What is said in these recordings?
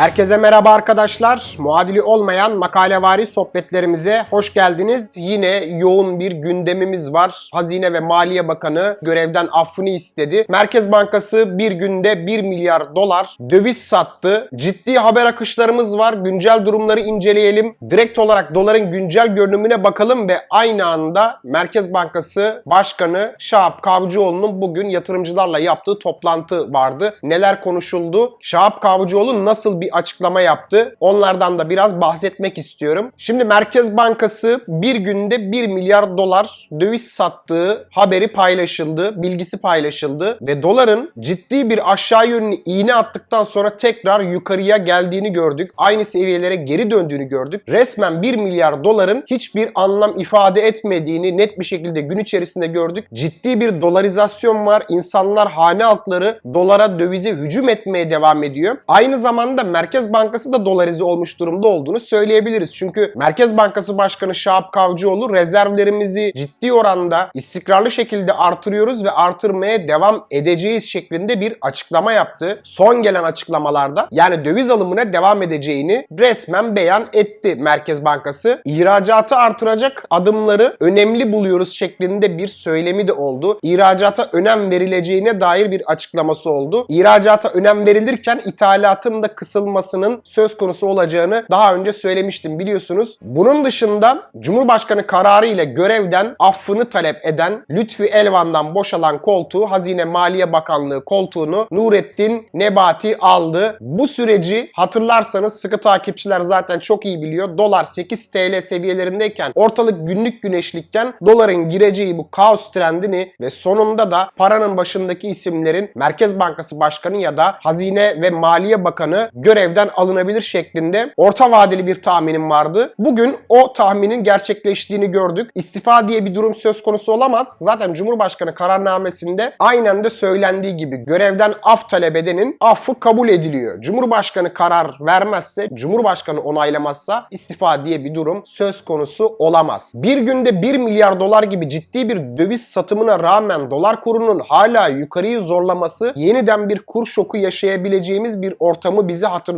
Herkese merhaba arkadaşlar. Muadili olmayan makalevari sohbetlerimize hoş geldiniz. Yine yoğun bir gündemimiz var. Hazine ve Maliye Bakanı görevden affını istedi. Merkez Bankası bir günde 1 milyar dolar döviz sattı. Ciddi haber akışlarımız var. Güncel durumları inceleyelim. Direkt olarak doların güncel görünümüne bakalım ve aynı anda Merkez Bankası Başkanı Şahap Kavcıoğlu'nun bugün yatırımcılarla yaptığı toplantı vardı. Neler konuşuldu? Şahap Kavcıoğlu nasıl bir açıklama yaptı? Onlardan da biraz bahsetmek istiyorum. Şimdi Merkez Bankası bir günde 1 milyar dolar döviz sattığı haberi paylaşıldı, bilgisi paylaşıldı ve doların ciddi bir aşağı yönlü iğne attıktan sonra tekrar yukarıya geldiğini gördük. Aynı seviyelere geri döndüğünü gördük. Resmen 1 milyar doların hiçbir anlam ifade etmediğini net bir şekilde gün içerisinde gördük. Ciddi bir dolarizasyon var. İnsanlar hane halkları dolara dövize hücum etmeye devam ediyor. Aynı zamanda Merkez Bankası da dolarize olmuş durumda olduğunu söyleyebiliriz. Çünkü Merkez Bankası Başkanı Şahap Kavcıoğlu rezervlerimizi ciddi oranda istikrarlı şekilde artırıyoruz ve artırmaya devam edeceğiz şeklinde bir açıklama yaptı. Son gelen açıklamalarda yani döviz alımına devam edeceğini resmen beyan etti Merkez Bankası. İhracatı artıracak adımları önemli buluyoruz şeklinde bir söylemi de oldu. İhracata önem verileceğine dair bir açıklaması oldu. İhracata önem verilirken ithalatın da kısılmasının söz konusu olacağını daha önce söylemiştim biliyorsunuz. Bunun dışında Cumhurbaşkanı kararı ile görevden affını talep eden Lütfi Elvan'dan boşalan koltuğu Hazine Maliye Bakanlığı koltuğunu Nurettin Nebati aldı. Bu süreci hatırlarsanız sıkı takipçiler zaten çok iyi biliyor. Dolar 8 TL seviyelerindeyken ortalık günlük güneşlikken doların gireceği bu kaos trendini ve sonunda da paranın başındaki isimlerin Merkez Bankası Başkanı ya da Hazine ve Maliye Bakanı görevden alınabilir şeklinde orta vadeli bir tahminim vardı. Bugün o tahminin gerçekleştiğini gördük. İstifa diye bir durum söz konusu olamaz. Zaten Cumhurbaşkanı kararnamesinde aynen de söylendiği gibi görevden af talep edenin affı kabul ediliyor. Cumhurbaşkanı karar vermezse, Cumhurbaşkanı onaylamazsa istifa diye bir durum söz konusu olamaz. Bir günde 1 milyar dolar gibi ciddi bir döviz satımına rağmen dolar kurunun hala yukarıyı zorlaması yeniden bir kur şoku yaşayabileceğimiz bir ortamı bize hatırlatıyor.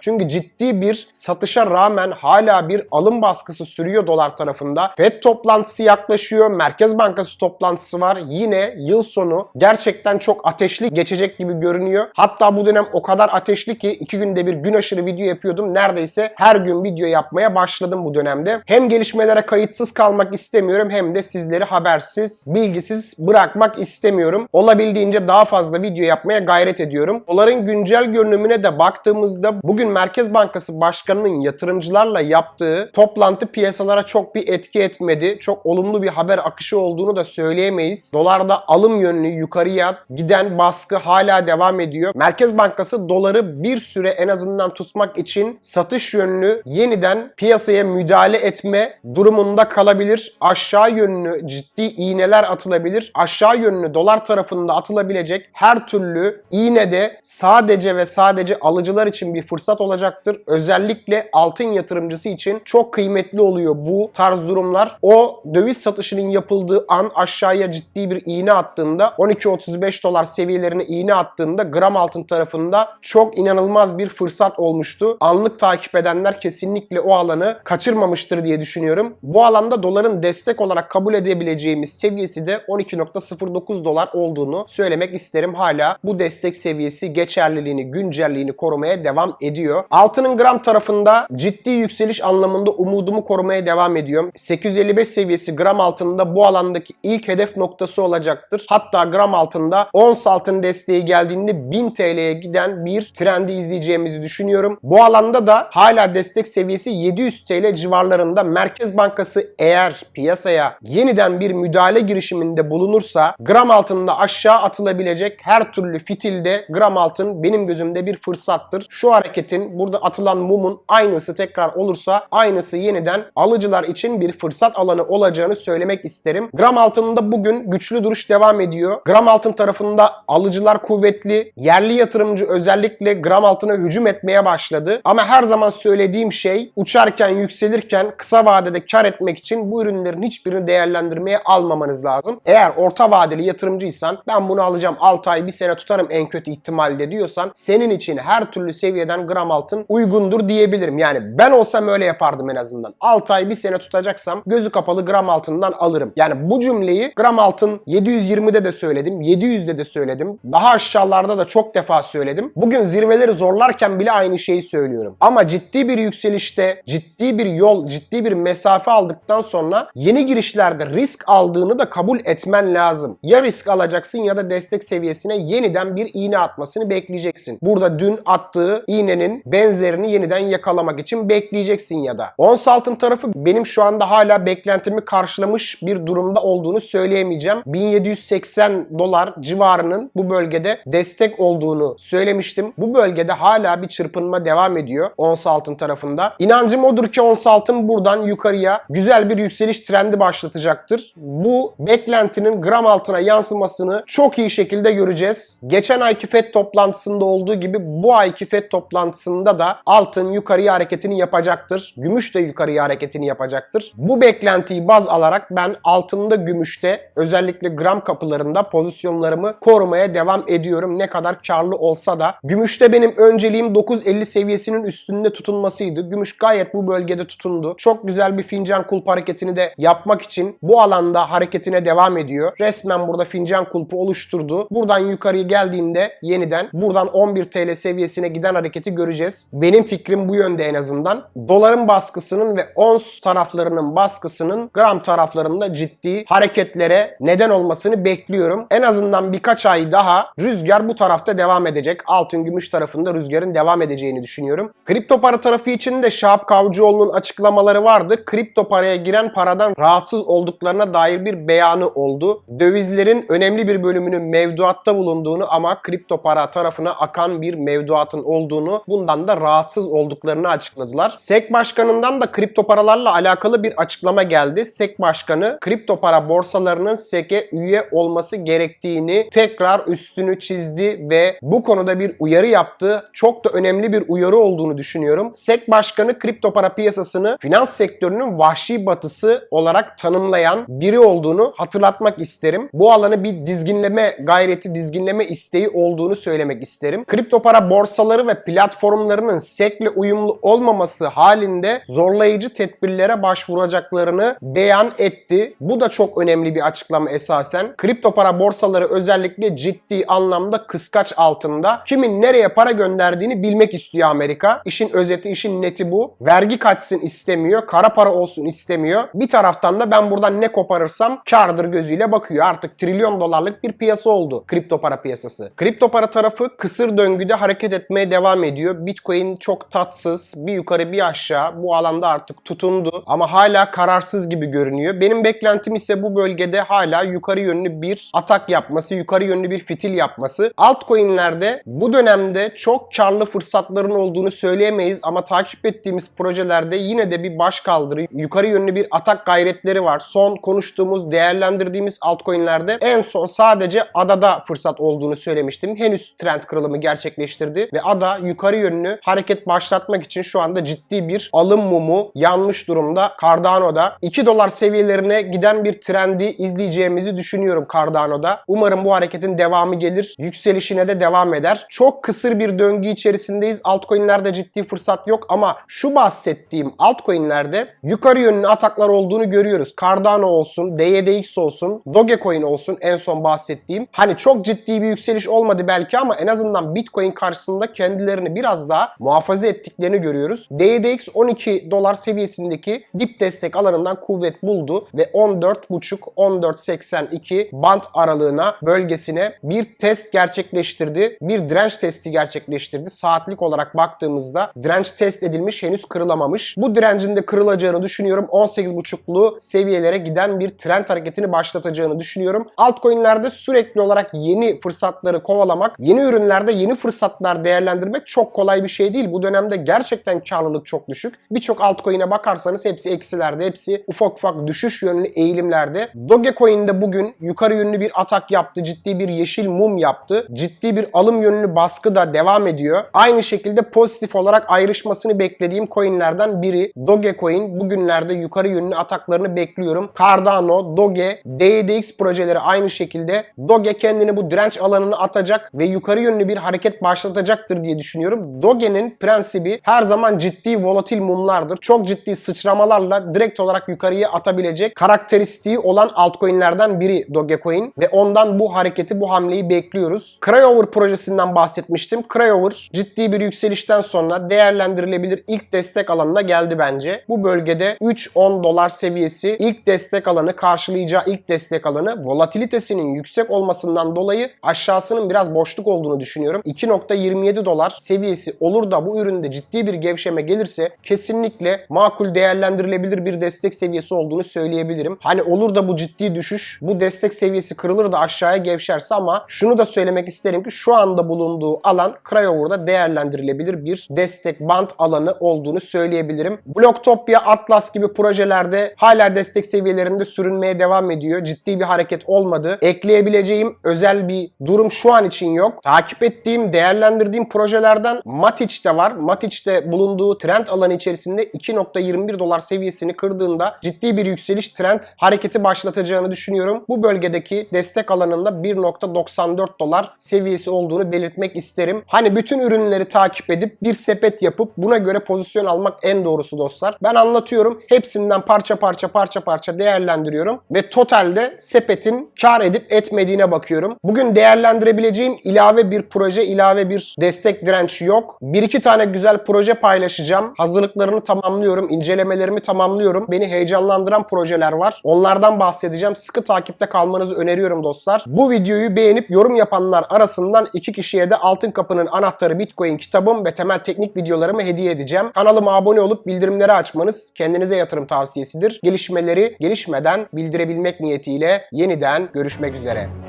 Çünkü ciddi bir satışa rağmen hala bir alım baskısı sürüyor dolar tarafında. FED toplantısı yaklaşıyor. Merkez Bankası toplantısı var. Yine yıl sonu gerçekten çok ateşli geçecek gibi görünüyor. Hatta bu dönem o kadar ateşli ki iki günde bir gün aşırı video yapıyordum. Neredeyse her gün video yapmaya başladım bu dönemde. Hem gelişmelere kayıtsız kalmak istemiyorum hem de sizleri habersiz, bilgisiz bırakmak istemiyorum. Olabildiğince daha fazla video yapmaya gayret ediyorum. Doların güncel görünümüne de baktığımızda bugün Merkez Bankası Başkanı'nın yatırımcılarla yaptığı toplantı piyasalara çok bir etki etmedi. Çok olumlu bir haber akışı olduğunu da söyleyemeyiz. Dolarda alım yönlü yukarıya giden baskı hala devam ediyor. Merkez Bankası doları bir süre en azından tutmak için satış yönlü yeniden piyasaya müdahale etme durumunda kalabilir. Aşağı yönlü ciddi iğneler atılabilir. Aşağı yönlü dolar tarafında atılabilecek her türlü iğne de sadece ve sadece alıcılar için bir fırsat olacaktır. Özellikle altın yatırımcısı için çok kıymetli oluyor bu tarz durumlar. O döviz satışının yapıldığı an aşağıya ciddi bir iğne attığında 12.35 dolar seviyelerine iğne attığında gram altın tarafında çok inanılmaz bir fırsat olmuştu. Anlık takip edenler kesinlikle o alanı kaçırmamıştır diye düşünüyorum. Bu alanda doların destek olarak kabul edebileceğimiz seviyesi de 12.09 dolar olduğunu söylemek isterim. Hala bu destek seviyesi geçerliliğini, güncelliğini korumaya devam ediyor. Altının gram tarafında ciddi yükseliş anlamında umudumu korumaya devam ediyorum. 855 seviyesi gram altında bu alandaki ilk hedef noktası olacaktır. Hatta gram altında ons altın desteği geldiğinde 1000 TL'ye giden bir trendi izleyeceğimizi düşünüyorum. Bu alanda da hala destek seviyesi 700 TL civarlarında Merkez Bankası eğer piyasaya yeniden bir müdahale girişiminde bulunursa gram altında aşağı atılabilecek her türlü fitilde gram altın benim gözümde bir fırsattır. Şu hareketin burada atılan mumun aynısı tekrar olursa aynısı yeniden alıcılar için bir fırsat alanı olacağını söylemek isterim. Gram altında bugün güçlü duruş devam ediyor. Gram altın tarafında alıcılar kuvvetli. Yerli yatırımcı özellikle gram altına hücum etmeye başladı. Ama her zaman söylediğim şey uçarken yükselirken kısa vadede kar etmek için bu ürünlerin hiçbirini değerlendirmeye almamanız lazım. Eğer orta vadeli yatırımcıysan ben bunu alacağım 6 ay bir sene tutarım en kötü ihtimalle diyorsan senin için her türlü seviyeden gram altın uygundur diyebilirim. Yani ben olsam öyle yapardım en azından. 6 ay bir sene tutacaksam gözü kapalı gram altından alırım. Yani bu cümleyi gram altın 720'de de söyledim, 700'de de söyledim. Daha aşağılarda da çok defa söyledim. Bugün zirveleri zorlarken bile aynı şeyi söylüyorum. Ama ciddi bir yükselişte, ciddi bir yol, ciddi bir mesafe aldıktan sonra yeni girişlerde risk aldığını da kabul etmen lazım. Ya risk alacaksın ya da destek seviyesine yeniden bir iğne atmasını bekleyeceksin. Burada dün attığı iğnenin benzerini yeniden yakalamak için bekleyeceksin ya da. Ons altın tarafı benim şu anda hala beklentimi karşılamış bir durumda olduğunu söyleyemeyeceğim. 1780 dolar civarının bu bölgede destek olduğunu söylemiştim. Bu bölgede hala bir çırpınma devam ediyor ons altın tarafında. İnancım odur ki ons altın buradan yukarıya güzel bir yükseliş trendi başlatacaktır. Bu beklentinin gram altına yansımasını çok iyi şekilde göreceğiz. Geçen ayki FED toplantısında olduğu gibi bu ayki FED toplantısında da altın yukarıya hareketini yapacaktır. Gümüş de yukarıya hareketini yapacaktır. Bu beklentiyi baz alarak ben altında gümüşte özellikle gram kapılarında pozisyonlarımı korumaya devam ediyorum. Ne kadar karlı olsa da. Gümüşte benim önceliğim 9.50 seviyesinin üstünde tutunmasıydı. Gümüş gayet bu bölgede tutundu. Çok güzel bir fincan kulp hareketini de yapmak için bu alanda hareketine devam ediyor. Resmen burada fincan kulpu oluşturdu. Buradan yukarıya geldiğinde yeniden buradan 11 TL seviyesine giden hareketi göreceğiz. Benim fikrim bu yönde en azından. Doların baskısının ve ons taraflarının baskısının gram taraflarında ciddi hareketlere neden olmasını bekliyorum. En azından birkaç ay daha rüzgar bu tarafta devam edecek. Altın gümüş tarafında rüzgarın devam edeceğini düşünüyorum. Kripto para tarafı için de Şahap Kavcıoğlu'nun açıklamaları vardı. Kripto paraya giren paradan rahatsız olduklarına dair bir beyanı oldu. Dövizlerin önemli bir bölümünün mevduatta bulunduğunu ama kripto para tarafına akan bir mevduatın olduğunu bundan da rahatsız olduklarını açıkladılar. SEC başkanından da kripto paralarla alakalı bir açıklama geldi. SEC başkanı kripto para borsalarının SEC'e üye olması gerektiğini tekrar üstünü çizdi ve bu konuda bir uyarı yaptı. Çok da önemli bir uyarı olduğunu düşünüyorum. SEC başkanı kripto para piyasasını finans sektörünün vahşi batısı olarak tanımlayan biri olduğunu hatırlatmak isterim. Bu alanı bir dizginleme gayreti, dizginleme isteği olduğunu söylemek isterim. Kripto para borsaları ve platformlarının SEC'le uyumlu olmaması halinde zorlayıcı tedbirlere başvuracaklarını beyan etti. Bu da çok önemli bir açıklama esasen. Kripto para borsaları özellikle ciddi anlamda kıskaç altında. Kimin nereye para gönderdiğini bilmek istiyor Amerika. İşin özeti, işin neti bu. Vergi kaçsın istemiyor, kara para olsun istemiyor. Bir taraftan da ben buradan ne koparırsam kardır gözüyle bakıyor. Artık trilyon dolarlık bir piyasa oldu kripto para piyasası. Kripto para tarafı kısır döngüde hareket etmeye devam ediyor. Bitcoin çok tatsız. Bir yukarı bir aşağı. Bu alanda artık tutundu. Ama hala kararsız gibi görünüyor. Benim beklentim ise bu bölgede hala yukarı yönlü bir atak yapması, yukarı yönlü bir fitil yapması. Altcoin'lerde bu dönemde çok karlı fırsatların olduğunu söyleyemeyiz ama takip ettiğimiz projelerde yine de bir baş kaldırı, yukarı yönlü bir atak gayretleri var. Son konuştuğumuz, değerlendirdiğimiz altcoin'lerde en son sadece ADA'da fırsat olduğunu söylemiştim. Henüz trend kırılımı gerçekleştirdi ve ADA yukarı yönlü hareket başlatmak için şu anda ciddi bir alım mumu yanmış durumda Cardano'da. 2 dolar seviyelerine giden bir trendi izleyeceğimizi düşünüyorum Cardano'da. Umarım bu hareketin devamı gelir. Yükselişine de devam eder. Çok kısır bir döngü içerisindeyiz. Altcoin'lerde ciddi fırsat yok ama şu bahsettiğim altcoin'lerde yukarı yönlü ataklar olduğunu görüyoruz. Cardano olsun, DYDX olsun, Dogecoin olsun en son bahsettiğim. Hani çok ciddi bir yükseliş olmadı belki ama en azından Bitcoin karşısında kendilerini biraz daha muhafaza ettiklerini görüyoruz. DYDX 12 dolar seviyesindeki dip destek alanından kuvvet buldu ve 14.5-14.82 band aralığına bölgesine bir test gerçekleştirdi. Bir direnç testi gerçekleştirdi. Saatlik olarak baktığımızda direnç test edilmiş henüz kırılamamış. Bu direncin de kırılacağını düşünüyorum. 18.5'lu seviyelere giden bir trend hareketini başlatacağını düşünüyorum. Altcoin'lerde sürekli olarak yeni fırsatları kovalamak, yeni ürünlerde yeni fırsatlar değerlendirmek çok kolay bir şey değil. Bu dönemde gerçekten karlılık çok düşük. Birçok altcoin'e bakarsanız hepsi eksilerde, hepsi ufak ufak düşüş yönlü eğilimlerde. Dogecoin'de bugün yukarı yönlü bir atak yaptı. Ciddi bir yeşil mum yaptı. Ciddi bir alım yönlü baskı da devam ediyor. Aynı şekilde pozitif olarak ayrışmasını beklediğim coinlerden biri Dogecoin. Bugünlerde yukarı yönlü ataklarını bekliyorum. Cardano, Doge, DDX projeleri aynı şekilde Doge kendini bu direnç alanını atacak ve yukarı yönlü bir hareket başlatacaktır diye düşünüyorum. Doge'nin prensibi her zaman ciddi volatil mumlardır. Çok ciddi sıçramalarla direkt olarak yukarıya atabilecek karakteristiği olan altcoin'lerden biri Dogecoin ve ondan bu hareketi, bu hamleyi bekliyoruz. Cryover projesinden bahsetmiştim. Cryover ciddi bir yükselişten sonra değerlendirilebilir ilk destek alanına geldi bence. Bu bölgede 3-10 dolar seviyesi ilk destek alanı karşılayacağı ilk destek alanı volatilitesinin yüksek olmasından dolayı aşağısının biraz boşluk olduğunu düşünüyorum. 2.27 dolar seviyesi olur da bu üründe ciddi bir gevşeme gelirse kesinlikle makul değerlendirilebilir bir destek seviyesi olduğunu söyleyebilirim. Hani olur da bu ciddi düşüş bu destek seviyesi kırılır da aşağıya gevşerse ama şunu da söylemek isterim ki şu anda bulunduğu alan Cryover'da değerlendirilebilir bir destek band alanı olduğunu söyleyebilirim. Blocktopia, Atlas gibi projelerde hala destek seviyelerinde sürünmeye devam ediyor. Ciddi bir hareket olmadı. Ekleyebileceğim özel bir durum şu an için yok. Takip ettiğim, değerlendirdiğim projelerden Matic de var. Matic de bulunduğu trend alanı içerisinde 2.21 dolar seviyesini kırdığında ciddi bir yükseliş trend hareketi başlatacağını düşünüyorum. Bu bölgedeki destek alanında 1.94 dolar seviyesi olduğunu belirtmek isterim. Hani bütün ürünleri takip edip bir sepet yapıp buna göre pozisyon almak en doğrusu dostlar. Ben anlatıyorum. Hepsinden parça parça parça parça değerlendiriyorum ve totalde sepetin kar edip etmediğine bakıyorum. Bugün değerlendirebileceğim ilave bir proje, ilave bir destek direnç yok. Bir iki tane güzel proje paylaşacağım. Hazırlıklarını tamamlıyorum, incelemelerimi tamamlıyorum. Beni heyecanlandıran projeler var. Onlardan bahsedeceğim. Sıkı takipte kalmanızı öneriyorum dostlar. Bu videoyu beğenip yorum yapanlar arasından iki kişiye de Altın Kapı'nın Anahtarı Bitcoin kitabım ve temel teknik videolarımı hediye edeceğim. Kanalıma abone olup bildirimleri açmanız kendinize yatırım tavsiyesidir. Gelişmeleri gelişmeden bildirebilmek niyetiyle yeniden görüşmek üzere.